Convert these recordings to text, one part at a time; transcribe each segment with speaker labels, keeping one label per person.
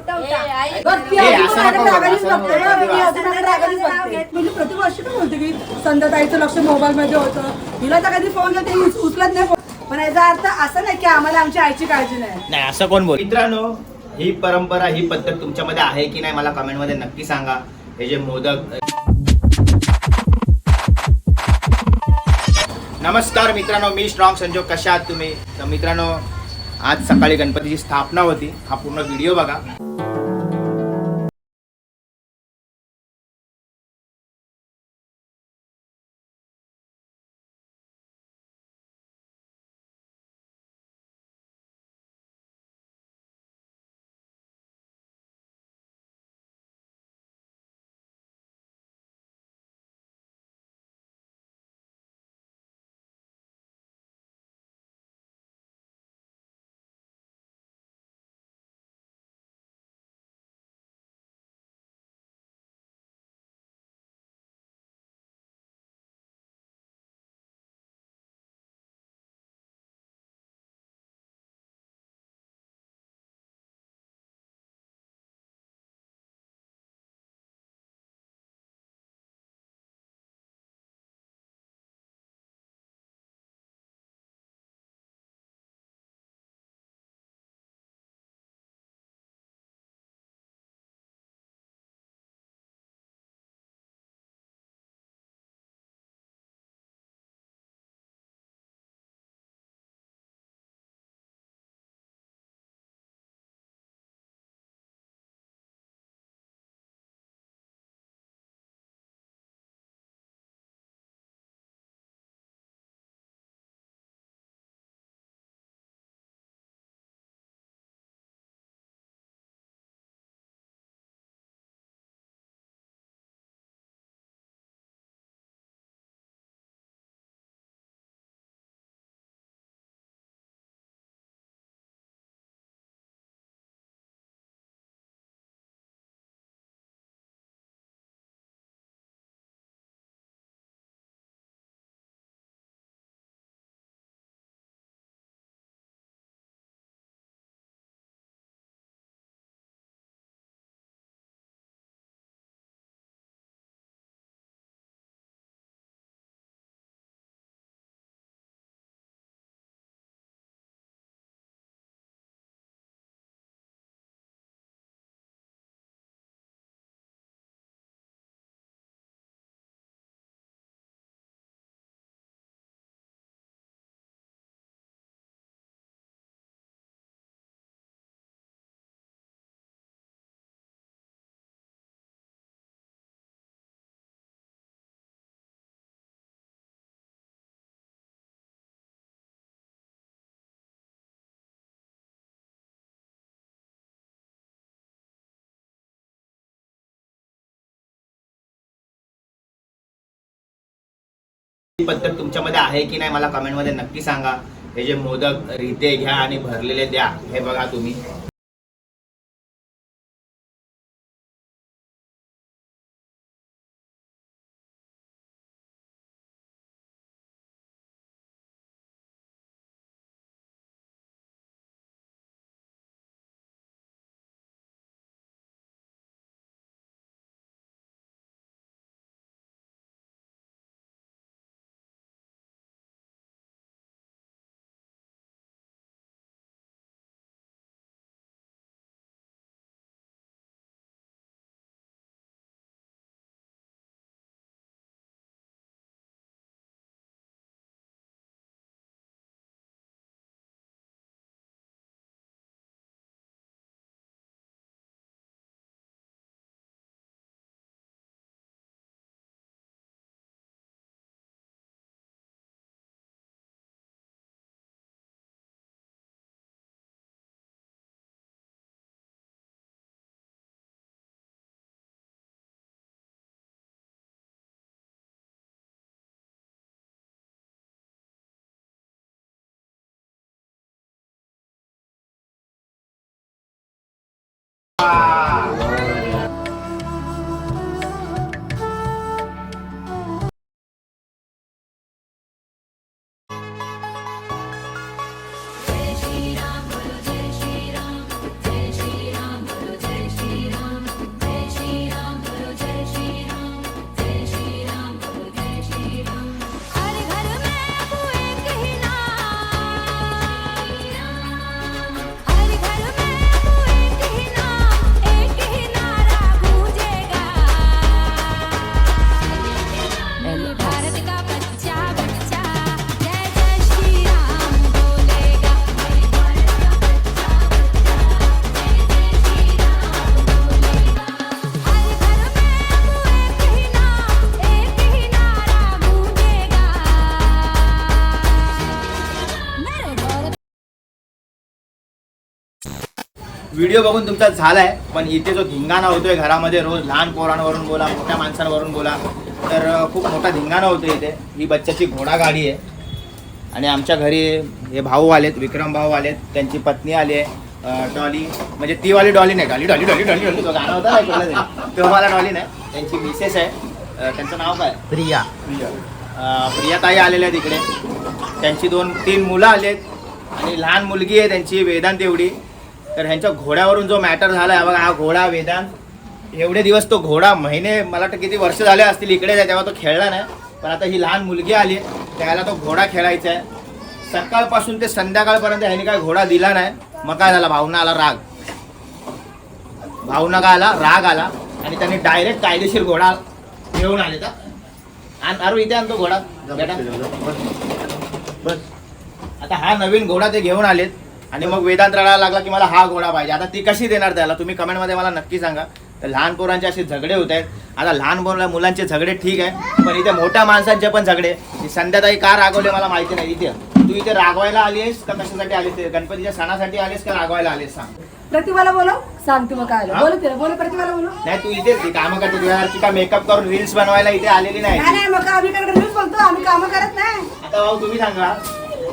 Speaker 1: उठा,
Speaker 2: ती. म्हणजे बोलते की संध्याताईचं लक्ष मोबाईल मध्ये होतं. हिला तर कधी फोन ही उचलत नाही. पण याचा अर्थ असं नाही की आम्हाला आमच्या आईची काळजी नाही.
Speaker 3: नाही असं कोण बोल मित्रांनो ही परंपरा ही पद्धत तुमच्यामध्ये आहे की नाही मला कमेंटमध्ये नक्की सांगा. हे जे मोदक नमस्कार मित्रांनो मी स्ट्रॉंग संजोग. कशा आहात तुम्ही? तर मित्रांनो आज सकाळी गणपतीची स्थापना होती. हा पूर्ण व्हिडिओ बघा. पद्धत तुमच्यामध्ये आहे की नाही मला कमेंटमध्ये नक्की सांगा. हे जे मोदक रिते घ्या आणि भरलेले द्या हे बघा तुम्ही. व्हिडिओ बघून तुमचा झालाय पण इथे जो धिंगाणा होतोय घरामध्ये रोज लहान पोरांवरून बोला मोठ्या माणसांवरून बोला तर खूप मोठा धिंगाणा होतो इथे. ही बच्चाची घोडा गाडी आहे. आणि आमच्या घरी हे भाऊ आलेत विक्रम भाऊ आलेत त्यांची पत्नी आली आहे डॉली. म्हणजे ती वाली डॉली नाही Dolly Dolly Dolly Dolly Dolly. तो गाणं होता. तो. मला डॉली नाही. त्यांची मिसेस आहे. त्यांचं नाव काय?
Speaker 1: प्रिया.
Speaker 3: अं, प्रियाताई आलेल्या आहेत इकडे. त्यांची दोन तीन मुलं आलेत. आणि लहान मुलगी आहे त्यांची वेदांत एवढी. तर ह्यांच्या घोड्यावरून जो मॅटर झाला आहे बघा हा घोडा वेदांत एवढे दिवस तो घोडा महिने मला वाटतं किती वर्ष झाले असतील इकडे आहे, तेव्हा तो खेळला नाही. पण आता ही लहान मुलगी आली त्याला तो घोडा खेळायचा आहे. सकाळपासून ते संध्याकाळपर्यंत ह्याने काय घोडा दिला नाही. मग काय झाला? भावना आला राग. भावना काय आला? राग आला. आणि त्यांनी डायरेक्ट कायदेशीर घोडा घेऊन आले का आण अरे इथे आणतो घोडा. बेटा. बस. आता हा नवीन घोडा ते घेऊन आलेत. आणि मग वेदांत रडायला लागला की मला हा घोडा पाहिजे. आता ती कशी देणार त्याला? तुम्ही कमेंटमध्ये मला नक्की सांगा. तर लहान पोरांचे असे झगडे होत आहेत. आता लहान पोरा मुलांचे झगडे ठीक आहे पण इथे मोठ्या माणसांचे पण झगडे. संध्याताई का रागवले मला माहिती नाही. इथे तू इथे रागवायला आली आहेस का कशासाठी आलीस गणपतीच्या सणासाठी आलीस का रागवायला आलीस सांग.
Speaker 2: प्रतिभाला बोलव. सांगते मग काय? बोल तिला बोल प्रतिभाला बोलव.
Speaker 3: नाही तू इथेच ती कामं करते. तुझ्यासारखी का मेकअप करून रील्स बनवायला इथे आलेली नाही.
Speaker 2: नाही नाही मग आम्ही काय न्यूज बोलतो आम्ही कामं करत नाही.
Speaker 3: आता भाऊ तुम्ही सांगा.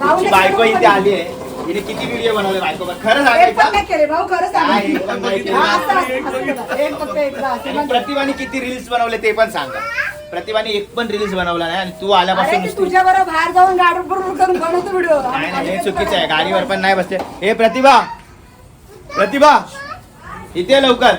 Speaker 3: तुमची बायको इथे आली आहे. हिने किती व्हिडिओ बनवले खरं
Speaker 2: एक
Speaker 3: सांगायचं
Speaker 2: केले भाऊ खरंच
Speaker 3: काय
Speaker 2: सांग
Speaker 3: एक पण नाही केलं.
Speaker 2: हा, असं असं- असं बघा. एक फक्त एकदा असं
Speaker 3: आणि
Speaker 2: म्हणजे.
Speaker 3: प्रतिभाने किती रील्स बनवले ते पण सांगा. प्रतिभाने एक पण रील्स बनवला नाही आणि तू
Speaker 2: अरे
Speaker 3: आल्यापासून
Speaker 2: ती
Speaker 3: नुसती-
Speaker 2: तुझ्या बरोबर बाहेर जाऊन गाडी बरोबर करून बनवतो व्हिडिओ
Speaker 3: नाही नाही हे चुकीचं आहे. गाडीवर पण नाही बसते हे प्रतिभा! प्रतिभा! इथे ये लवकर.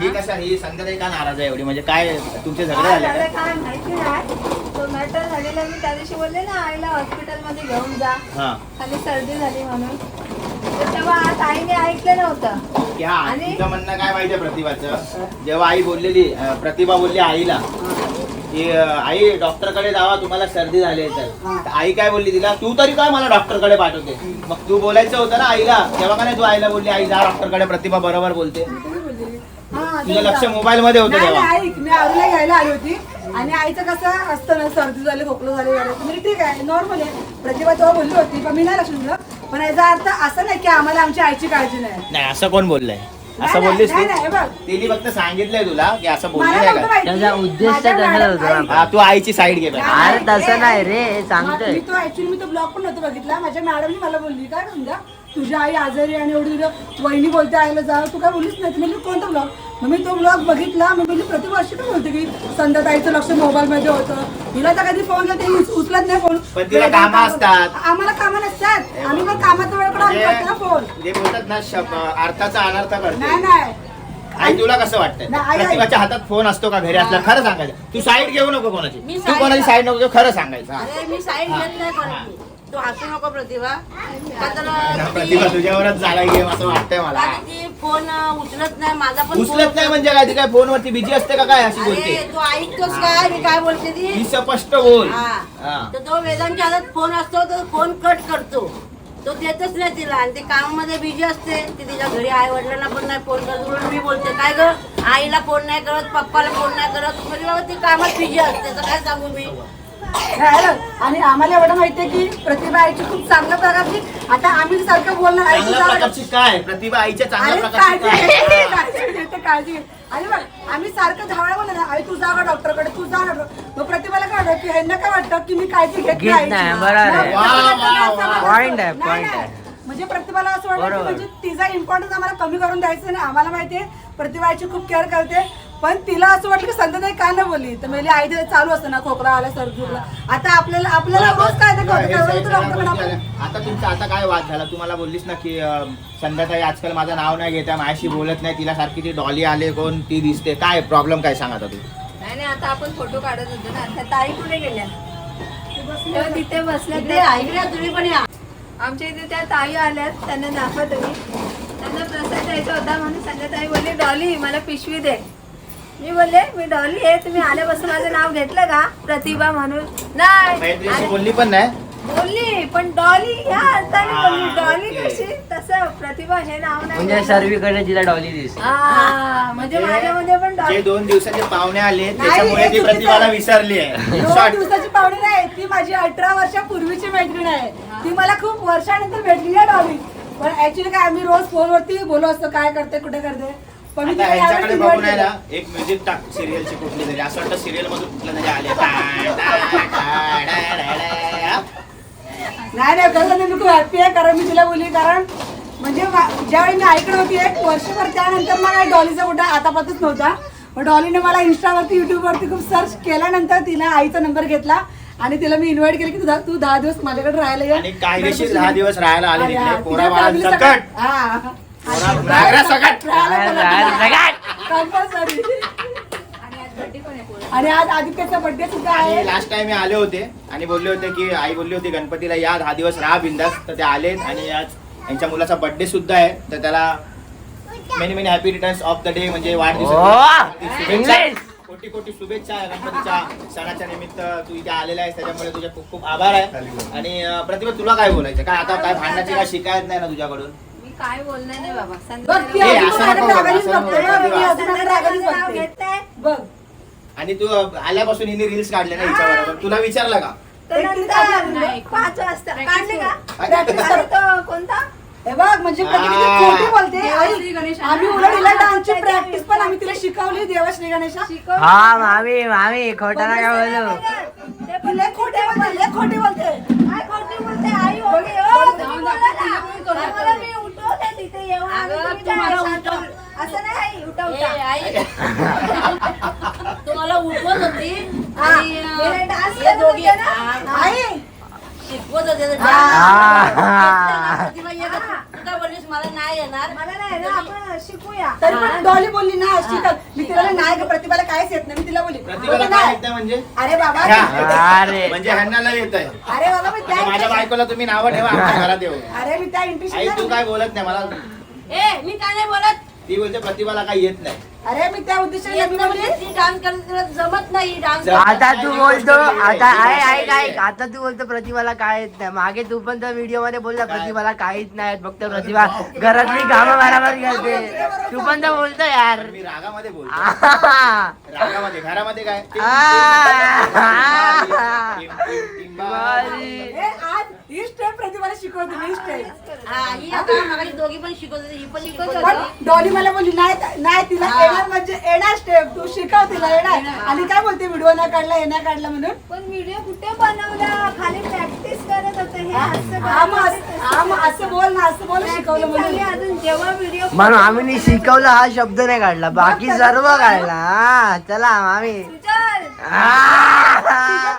Speaker 3: ही कशा ही संध्याकाळी का नाराज आहे एवढी? म्हणजे काय तुमचे झगडे झाले?
Speaker 4: झालं
Speaker 3: का?
Speaker 4: काय माहिती नाही तो मॅटर झालेला मी त्या दिवशी बोलले ना आईला हॉस्पिटलमध्ये घेऊन जा.
Speaker 3: हा.
Speaker 4: खाली सर्दी झाली म्हणून. तर तेव्हा आज आईने ऐकलं नव्हतं
Speaker 3: क्या?
Speaker 4: आणि-
Speaker 3: तुझं म्हणणं काय माहितीये प्रतिभाचं? जेव्हा आई बोललेली अं, प्रतिभा बोलली आईला की अं, आई डॉक्टरकडे जावा तुम्हाला सर्दी झाली आहे तर. तर आई काय बोलली तिला? तू तरी काय मला डॉक्टरकडे पाठवते? मग तू बोलायचं होतं ना आईला. तेव्हा का नाही तू आईला बोलली आई जा डॉक्टरकडे प्रतिभा बरोबर बोलते.
Speaker 2: हा,
Speaker 3: तुझं लक्ष. मोबाईल मध्ये होतं
Speaker 2: नाही,
Speaker 3: तेव्हा.
Speaker 2: नाही, ऐक, मी आरूला घ्यायला आली होती. आणि आईचं कसं असतं ना सर्दी झाली खोकलं झाली वगैरे. म्हणजे ठीक आहे नॉर्मल आहे प्रतिभा तेव्हा बोलली होती पण मी नाही लक्ष दिलं पण याचा अर्थ असं नाही की आम्हाला आमची आईची काळजी नाही
Speaker 3: नाही असं कोण बोललंय असं
Speaker 2: नाही,
Speaker 3: बोललीस
Speaker 2: नाही,
Speaker 3: तू
Speaker 2: नाही, बघ.
Speaker 3: तिने फक्त सांगितलंय तुला की असं बोलली
Speaker 2: मला
Speaker 3: नाही
Speaker 2: नव्हतं
Speaker 3: का
Speaker 2: माहिती.
Speaker 1: त्याचा उद्देश
Speaker 2: माझ्या
Speaker 1: तसा
Speaker 2: मॅडम-
Speaker 1: होता ना.
Speaker 2: ऐक.
Speaker 3: हा तू आईची साईड घे.
Speaker 1: अरे तसं नाही रे सांगतोय
Speaker 2: मी तो ऍक्च्युली मी तो ब्लॉग पण नव्हतं बघितला माझ्या मॅडमनी मला बोलली काय समजा तुझी आई आजारी आहे आणि एवढी वहिनी बोलते आईला जा तू काय बोललीच नाही म्हणजे कोणता ब्लॉग मग मी तो ब्लॉग बघितला मी बोलली प्रतिभा अशी काय बोलते की संध्याताईचं लक्ष मोबाईल मध्ये होतं. हिला तर कधी फोन ते उच- उचलत नाही फोन
Speaker 3: पण तिला कामं असतात.
Speaker 2: आम्हाला कामं नसतात. आम्ही पण आम्ही करतो ना फोन
Speaker 3: म्हणजे जे बोलतात ना शब- अर्थाचा अनर्थ
Speaker 2: नाही
Speaker 3: करते.
Speaker 2: नाही
Speaker 3: आई तुला कसं वाटतंय?
Speaker 2: नाही, आई- आई-
Speaker 3: प्रतिभाच्या हातात फोन असतो का घरी असला खरं सांगायचं. तू साईड घेऊ नको कोणाची.
Speaker 5: मी
Speaker 3: तू
Speaker 5: side
Speaker 3: कोणाची साईड नको घेऊ खरं सांगायचं. हा.
Speaker 5: अरे मी साईड घेत नाही तू हसू नको प्रतिभा. का तर ती-
Speaker 3: प्रतिभा तुझ्यावरच झाला गेम असं वाटतंय मला.
Speaker 5: फोन उचलत नाही माझा पण
Speaker 3: उचलत नाही म्हणजे काय ती काय फोनवरती बिझी असते का काय अशी बोलते?
Speaker 5: तू ऐकतोस काय? मी काय बोलते ती?
Speaker 3: स्पष्ट बोल.
Speaker 5: हा. तर तो वेदांच्या हातात फोन असतो तर फोन कट करतो. तो देतच नाही तिला आणि ते कामामध्ये बिझी असते. ती तिच्या घरी आई वडिलांना पण नाही फोन करत मी बोलते काय ग? आईला फोन नाही करत पप्पाला फोन नाही करत. म्हणजे बाबा ती कामात बिझी असते तर काय सांगू मी?
Speaker 2: राहिलं. आणि आम्हाला एवढं माहितीये की प्रतिभा आईची खूप चांगल्या प्रकारची आता आम्ही सारखं बोलणार
Speaker 3: चांगल्या प्रकारची काय प्रतिभा आईच्या चांगल्या प्रकारची
Speaker 2: काळजी
Speaker 3: काय
Speaker 2: घेते, काळजी घेते, काळजी घेते. आणि बघ आम्ही सारखं धावळा बोललो ना आई तू जा का डॉक्टरकडे तू जा ना डॉक्टर मग प्रतिभाला काय वाटतं की ह्यांना काय वाटतं की मी काळजी घेत
Speaker 1: घेत
Speaker 2: आईची.
Speaker 1: नाही, बरोबर आहे.
Speaker 2: मग
Speaker 3: वा,
Speaker 2: प्रतिभाला
Speaker 3: वा,
Speaker 2: असं
Speaker 3: वा.
Speaker 2: वाटतं.
Speaker 1: Point आहे,
Speaker 2: नाही,
Speaker 1: point
Speaker 2: नाही.
Speaker 1: आहे.
Speaker 2: म्हणजे प्रतिभाला असं वाटतं की
Speaker 1: बरोबर.
Speaker 2: म्हणजे तिचा इम्पॉर्टन्स आम्हाला कमी करून द्यायचं नाही आम्हाला माहितीये प्रतिभाची खूप केअर करते पण तिला असं वाटलं की संध्याताई का नाही बोलली? तर म्हणजे आई तिला चालू असतं ना खोकला आला सर्दीला आता आपल्याला आपल्याला रोज काय ते तू डॉक्टरकडे आपण.
Speaker 3: आता तुमचा आता काय वाद झाला? तुम्हाला बोललीस ना की अं, संध्याताई आजकाल माझं नाव नाही घेता माझ्याशी बोलत नाही. तिला सारखी ती डॉली आले कोण ती दिसते. काय प्रॉब्लेम काय सांगा आता तू?
Speaker 4: नाही नाही आता आपण फोटो काढत होतो ना. त्या ताई कुठे गेल्या? तेव्हा तिथे बसल्या.
Speaker 5: इकडे
Speaker 4: त्या
Speaker 5: ऐक ना तुम्ही पण या.
Speaker 4: आमच्या इथे त्या ताई आल्यात. त्यांना दाखवा तुम्ही त्यांना प्रसाद द्यायचा होता म्हणून संध्याताई बोलली डॉली मला पिशवी दे. मी बोलले मी डॉली आहे तुम्ही आल्यापासून माझं नाव घेतलं का? प्रतिभा म्हणून. नाही.
Speaker 3: बोलली पण नाही.
Speaker 4: बोलली पण डॉली ह्या अर्थाने बोलली. डॉली. कशी? तसं प्रतिभा हे नाव नाही
Speaker 1: म्हणजे
Speaker 4: घेतलं.
Speaker 1: सर्वीकडे तिला डॉली दिसते
Speaker 4: हा, म्हणजे माझ्यामध्ये पण
Speaker 3: जे
Speaker 4: डॉली
Speaker 3: दोन दिवसाचे पाहुणे आले
Speaker 2: नाही,
Speaker 3: त्याच्यामुळे ती
Speaker 2: चुकीचं
Speaker 3: प्रतिभाला
Speaker 2: आहे.
Speaker 3: विसरली आहे.
Speaker 2: दोन
Speaker 3: Short.
Speaker 2: दिवसाची पाहुणी नाही ती माझी अठरा वर्षापूर्वीची मैत्रीण आहे. ती मला खूप वर्षानंतर भेटली ना डॉली. पण ऍक्च्युली काय आम्ही रोज फोनवरती बोलू असतो काय करते कुठे करते. पण मी
Speaker 3: आता
Speaker 2: तिला यावेळेस
Speaker 3: ह्यांच्याकडे
Speaker 2: invite
Speaker 3: बघून आहे
Speaker 2: केलं.
Speaker 3: ना एक म्युझिक टाक सिरियलची कुठली तरी असं वाटतं सिरियल मधून कुठलं तरी आले टा, टा, टा, डा, डा, डा.
Speaker 2: नाही नाही तर मी खूप हॅप्पी आहे कारण मी तिला बोलली कारण म्हणजे मा- ज्यावेळी मी ऐकत होती एक वर्षभर त्यानंतर मला डॉलीचा कुठं आतापातच नव्हता मग डॉलीने मला इंस्टावरती युट्यूबवरती खूप सर्च केल्यानंतर तिने आईचा नंबर घेतला आणि तिला मी इन्व्हाइट केलं की तू दहा- तू दहा दिवस माझ्याकडे राहायला ये
Speaker 3: आणि कायदेशीर दहा दिवस राहायला आले तिकडे पोरा
Speaker 2: सकट. हा.
Speaker 3: नागरा सकट
Speaker 2: Compulsory. आणि आज आदित्यचा बर्थडे सुद्धा आहे.
Speaker 3: लास्ट टाइम आले होते आणि बोलले होते की आई बोलली होती गणपतीला या दहा दिवस राहा बिंदास. तर ते आलेत आणि आज यांच्या मुलाचा बर्थडे सुद्धा आहे. तर त्याला many many happy returns of the day म्हणजे शुभेच्छा.
Speaker 1: इंग्लिश.
Speaker 3: कोटी कोटी शुभेच्छा गणपतीच्या सणाच्या निमित्त. तू इथे आलेला आहेस त्याच्यामुळे तुझे खूप खूप आभार आहे. आणि प्रतिभा तुला काय बोलायचं काय आता काय भांडणाची काय शिकायत नाही ना तुझ्याकडून?
Speaker 4: काय बोलणार नाही बाबा.
Speaker 2: बघ ती
Speaker 3: ए,
Speaker 2: अजून
Speaker 3: असं
Speaker 2: माझ्याकडे
Speaker 3: नको बघ,
Speaker 2: रागानेच
Speaker 3: असं
Speaker 2: बघते
Speaker 3: नको
Speaker 2: बघ,
Speaker 3: बघ.
Speaker 2: मी अजून माझ्याकडे रागानेच
Speaker 4: नाव
Speaker 2: बघते.
Speaker 4: घेताय
Speaker 2: बघ.
Speaker 3: आणि तू आल्यापासून हिने रील्स काढले ना हिच्याबरोबर तुला विचारलं का?
Speaker 4: तर
Speaker 2: एक किती
Speaker 4: नंतर
Speaker 2: काढले?
Speaker 4: पाच वाजता काढले का?
Speaker 2: Practice
Speaker 4: आणि
Speaker 2: कर.
Speaker 4: तो कोणता?
Speaker 2: हे बघ म्हणजे कधी कधी
Speaker 3: आ.
Speaker 2: खोटी बोलते. आई
Speaker 4: श्री गणेश.
Speaker 2: आम्ही उलट तिला डान्सची प्रॅक्टिस पण आम्ही तिला शिकवली देवश्री गणेशा.
Speaker 4: शिकव
Speaker 1: हा मामी मामी खोटा नका बोलू.
Speaker 4: ते
Speaker 2: ती
Speaker 4: पण
Speaker 2: लय खोटी बोलते लय खोटी बोलते
Speaker 4: काय खोटी बोलते आई होती ओ, तुम्ही बोला ना. आम्हाला मी उठवते तिथे येऊन आणि
Speaker 5: अगं,
Speaker 4: तुम्ही काय
Speaker 5: तुम्हाला उठव-
Speaker 4: असं नाही उठवता
Speaker 5: आई. तुम्हाला उठवत होती शिकवत होते
Speaker 1: हा.
Speaker 5: मला नाही येणार.
Speaker 4: मला नाही ना आपण शिकूया.
Speaker 2: तरी पण डॉली बोलली ना शिकल मी तिला नाही प्रतिभाला काहीच येत नाही. मी तिला बोलली
Speaker 3: प्रतिभाला काय. येतं म्हणजे?
Speaker 2: अरे बाबा
Speaker 1: अरे.
Speaker 3: म्हणजे येत आहे
Speaker 2: अरे बाबा मी त्या
Speaker 3: माझ्या बायकोला तुम्ही नावं ठेवा आमच्या घरात येऊ
Speaker 2: अरे मी त्या इंटरेस्ट
Speaker 3: तू काय बोलत नाही मला
Speaker 5: ए मी काय नाही बोलत
Speaker 3: ती बोलते प्रतिभाला काही येत नाही
Speaker 2: अरे मी त्या उद्देशाने
Speaker 5: येत
Speaker 2: मी
Speaker 5: नाही
Speaker 2: बोलली
Speaker 5: म्हणजे ती डान्स करत तिला जमत नाही डान्स
Speaker 1: आता तू बोलतो आता ऐक ऐक ऐक आता तू बोलतो प्रतिभाला काय येत नाही मागे तू पण त्या व्हिडिओमध्ये बोलला प्रतिभाला काहीच नाही येत, फक्त प्रतिभा घरातली कामं बराबर करते तू पण तर बोलतो यार
Speaker 3: मी रागामध्ये बोलतो. रागामध्ये घरामध्ये काय. टिम, टिम, टिम,
Speaker 2: ही स्टेप प्रतिभाला शिकवते मी स्टेप
Speaker 5: आता मगाशी दोघी पण शिकवत होती ही पण शिकवत.
Speaker 2: पण
Speaker 5: होती
Speaker 2: डॉली मला बोलली नाही नाही तिला येणार म्हणजे येणार स्टेप तू शिकव तिला येणार. आणि काय बोलते व्हिडिओ काढला नाही काढला म्हणून.
Speaker 4: पण व्हिडिओ कुठे बनवला? खाली प्रॅक्टिस करत होते हे असं
Speaker 2: बोल ना असं बोल शिकवलं.
Speaker 4: खाली
Speaker 2: म्हणून.
Speaker 4: अजून जेव्हा व्हिडिओ
Speaker 1: म्हणून आम्ही शिकवलं हा शब्द नाही काढला. बाकी सर्व काढला. हा, चला मामी आ.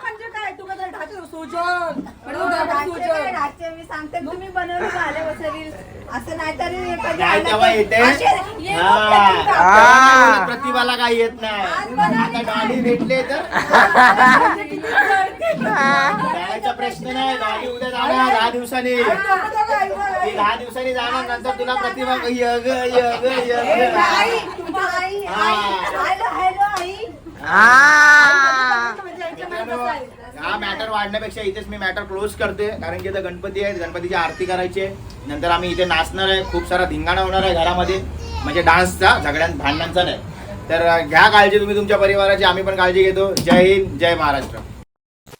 Speaker 2: तू ढाचे सुजन.
Speaker 4: मी सांगते तुम्ही बनवलं आलं असे
Speaker 3: हा. प्रतिभाला काही येत नाही. आता डॉली भेटले तर. प्रश्न नाही. डॉली उद्या जाणार दहा दिवसांनी. दहा दिवसांनी जाणार नंतर तुला प्रतिभा यग यग यग हा. मॅटर वाढण्यापेक्षा इथेच मी मॅटर क्लोज करते. कारण की इथं गणपती आहेत गणपतीची आरती करायची आहे. नंतर आम्ही इथे नाचणार आहे खूप सारा धिंगाणा होणार आहे घरामध्ये. म्हणजे डान्सचा झगड्यां भांडणांचा नाही. तर घ्या काळजी तुम्ही तुमच्या परिवाराची आम्ही पण काळजी घेतो. जय हिंद जय महाराष्ट्र.